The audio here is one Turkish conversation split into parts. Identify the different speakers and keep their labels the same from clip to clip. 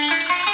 Speaker 1: Música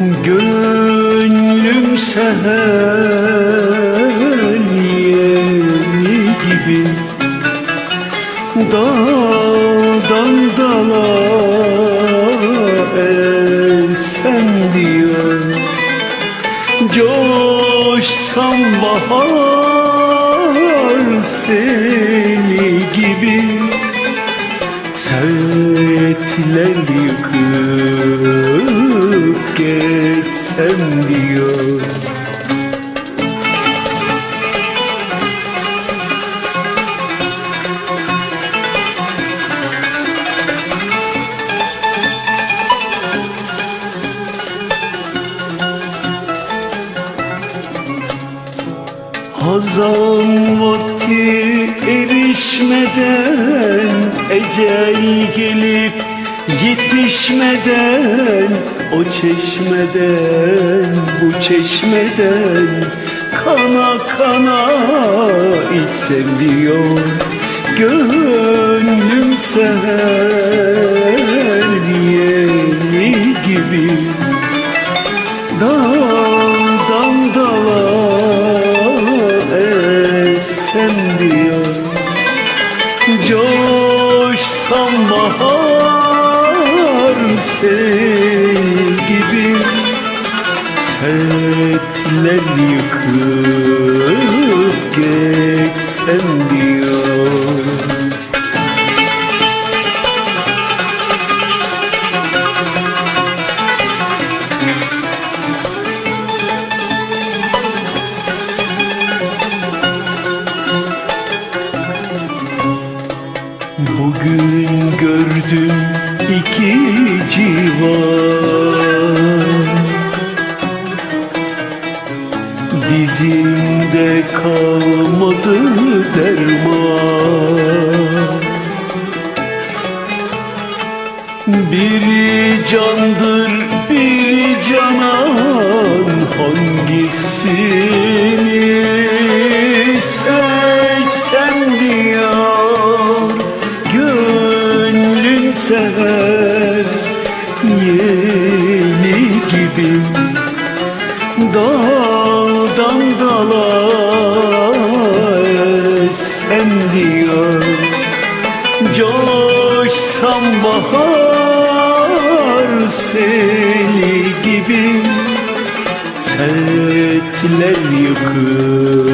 Speaker 1: Gönlüm seher yeni gibi. Dağdan dala esen diyor. Coşsam bahar seni gibi. Sertler yıkıp geçsem diyor. Hazan vakti erişmeden Ecel gelip yetişmeden O çeşmeden bu çeşmeden Kana kana içsem diyor Gönlüm seher yeni gibi. Daldan dala esen diyor Coşsam bahar sel gibi Sertler yıkıp geçsem diyor. Bugün gördüm iki civan. Dizimde kalmadı derman. Biri candır biri canan. Hangisini sever yeni gibi. Daldan dala sen diyor. Coşsam bahar seli gibi. Sertler yıkıp